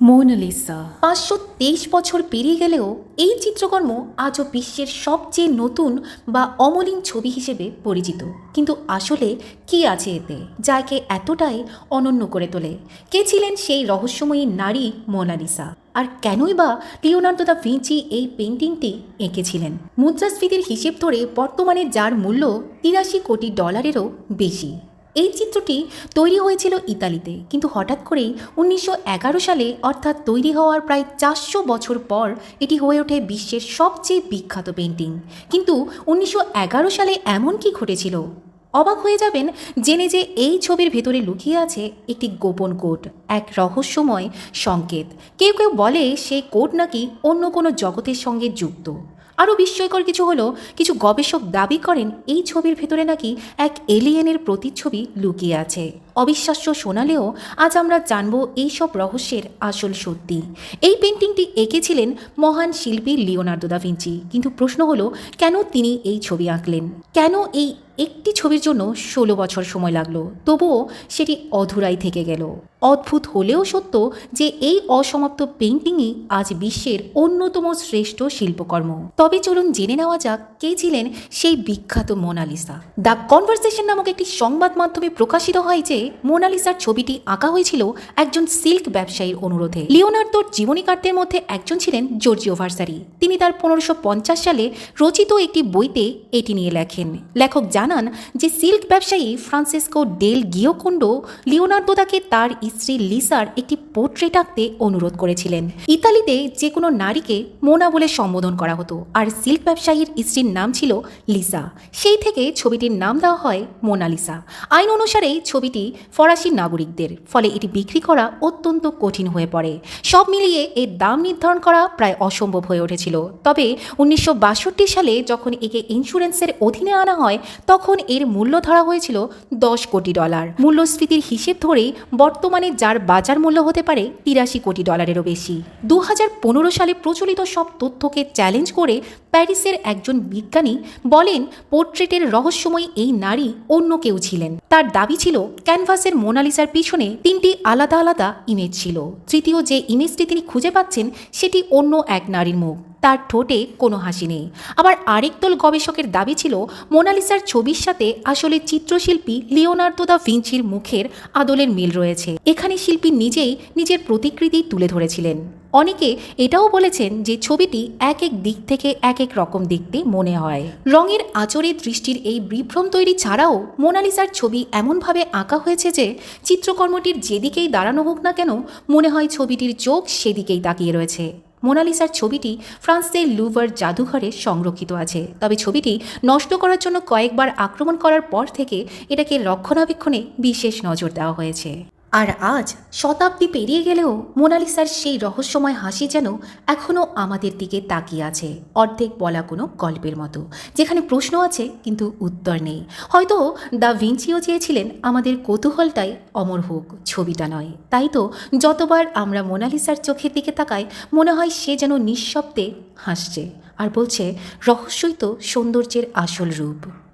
Mona Lisa পাঁচশো তেইশ বছর পেরিয়ে গেলেও এই চিত্রকর্ম আজও বিশ্বের সবচেয়ে নতুন বা অমলিন ছবি হিসেবে পরিচিত। কিন্তু আসলে কি আছে এতে? যাকে এতটাই অনন্য করে তোলে। কে ছিলেন সেই রহস্যময়ী নারী মোনালিসা আর কেনই বা লিওনার্দো দা ভিঞ্চি এই পেন্টিংটি এঁকেছিলেন? মুদ্রাস্ফীতির হিসেব ধরে বর্তমানে যার মূল্য তিরাশি কোটি ডলারেরও বেশি। এই চিত্রটি তৈরি হয়েছিল ইতালিতে, কিন্তু হঠাৎ করেই উনিশশো এগারো সালে অর্থাৎ তৈরি হওয়ার প্রায় চারশো বছর পর এটি হয়ে ওঠে বিশ্বের সবচেয়ে বিখ্যাত পেন্টিং কিন্তু উনিশশো এগারো সালে এমন কি ঘটেছিল? অবাক হয়ে যাবেন জেনে যে এই ছবির ভেতরে লুকিয়ে আছে একটি গোপন কোড, এক রহস্যময় সংকেত। কেউ কেউ বলে সেই কোড নাকি অন্য কোনো জগতের সঙ্গে যুক্ত। আরও বিস্ময়কর কিছু হলো, কিছু গবেষক দাবি করেন এই ছবির ভেতরে নাকি এক এলিয়েনের প্রতিচ্ছবি লুকিয়ে আছে। অবিশ্বাস্য শোনালেও আজ আমরা জানব এইসব রহস্যের আসল সত্যি। এই পেন্টিংটি এঁকেছিলেন মহান শিল্পী লিওনার্দো দা ভিঞ্চি। কিন্তু প্রশ্ন হলো, কেন তিনি এই ছবি আঁকলেন? কেন এই একটি ছবির জন্য ষোলো বছর সময় লাগল? তবুও সেটি অধুরাই থেকে গেল। অদ্ভুত হলেও সত্য যে এই অসমাপ্ত পেন্টিংই আজ বিশ্বের অন্যতম শ্রেষ্ঠ শিল্পকর্ম। তবে চলুন জেনে নেওয়া যাক কে ছিলেন সেই বিখ্যাত মোনালিসা। দ্য কনভারসেশন নামক একটি সংবাদ মাধ্যমে প্রকাশিত হয় যে মোনালিসার ছবিটি আঁকা হয়েছিল একজন সিল্ক ব্যবসায়ীর অনুরোধে। লিওনার্দোর জীবনীকারদের মধ্যে একজন ছিলেন জর্জিও ভার্সারি। তিনি তার পনেরোশো সালে রচিত একটি বইতে এটি নিয়ে লেখেন। লেখক জানান যে সিল্ক ব্যবসায়ী ফ্রান্সিসকো ডেল গিওকোন্ডো লিওনার্দো তাকে তার স্ত্রী লিসার একটি পোর্ট্রেট আঁকতে অনুরোধ করেছিলেন। ইতালিতে যে কোনো নারীকে মোনা বলে সম্বোধন করা হতো, আর সিল্ক ব্যবসায়ীর স্ত্রীর নাম ছিল লিসা। সেই থেকে ছবিটির নাম দেওয়া হয় মোনালিসা। আইন অনুসারে ছবিটি ফরাসি নাগরিকদের, ফলে এটি বিক্রি করা অত্যন্ত কঠিন হয়ে পড়ে। সব মিলিয়ে এর দাম নির্ধারণ করা প্রায় অসম্ভব হয়ে উঠেছিল। তবে উনিশশো বাষট্টি সালে যখন একে ইন্স্যুরেন্সের অধীনে আনা হয়, তখন এর মূল্য ধরা হয়েছিল দশ কোটি ডলার। মূল্যস্ফীতির হিসেব ধরেই বর্তমানে যার বাজার মূল্য হতে পারে তিরাশি কোটি ডলারেরও বেশি। দু হাজার পনেরো সালে প্রচলিত সব তথ্যকে চ্যালেঞ্জ করে প্যারিসের একজন বিজ্ঞানী বলেন, পোর্ট্রেটের রহস্যময় এই নারী অন্য কেউ ছিলেন। তার দাবি ছিল ক্যানভাসের মোনালিসার পিছনে তিনটি আলাদা আলাদা ইমেজ ছিল। তৃতীয় যে ইমেজটি তিনি খুঁজে পাচ্ছেন, সেটি অন্য এক নারীর মুখ। তার ঠোঁটে কোনো হাসি নেই। আবার আরেক দল গবেষকের দাবি ছিল, মোনালিসার ছবির সাথে আসলে চিত্রশিল্পী লিওনার্দো দা ভিঞ্চির মুখের আদলের মিল রয়েছে। এখানে শিল্পী নিজেই নিজের প্রতিকৃতি তুলে ধরেছিলেন। অনেকে এটাও বলেছেন যে ছবিটি এক এক দিক থেকে এক এক রকম দেখতে মনে হয়। রঙের আচরে দৃষ্টির এই বিভ্রম তৈরি ছাড়াও মোনালিসার ছবি এমনভাবে আঁকা হয়েছে যে চিত্রকর্মটির যেদিকেই দাঁড়ানো হোক না কেন মনে হয় ছবিটির চোখ সেদিকেই তাকিয়ে রয়েছে। মোনালিসার ছবিটি ফ্রান্সের লুভার জাদুঘরে সংরক্ষিত আছে। তবে ছবিটি নষ্ট করার জন্য কয়েকবার আক্রমণ করার পর থেকে এটাকে রক্ষণাবেক্ষণে বিশেষ নজর দেওয়া হয়েছে। আর আজ শতাব্দী পেরিয়ে গেলেও মোনালিসার সেই রহস্যময় হাসি যেন এখনও আমাদের দিকে তাকিয়ে আছে। অর্ধেক বলা কোনো গল্পের মতো। যেখানে প্রশ্ন আছে, কিন্তু উত্তর নেই। হয়তো দ্য ভিঞ্চিও চেয়েছিলেন আমাদের কৌতূহলটাই অমর হোক, ছবিটা নয়। তাই তো যতবার আমরা মোনালিসার চোখের দিকে তাকাই, মনে হয় সে যেন নিঃশব্দে হাসছে। আর বলছে, রহস্যই তো সৌন্দর্যের আসল রূপ।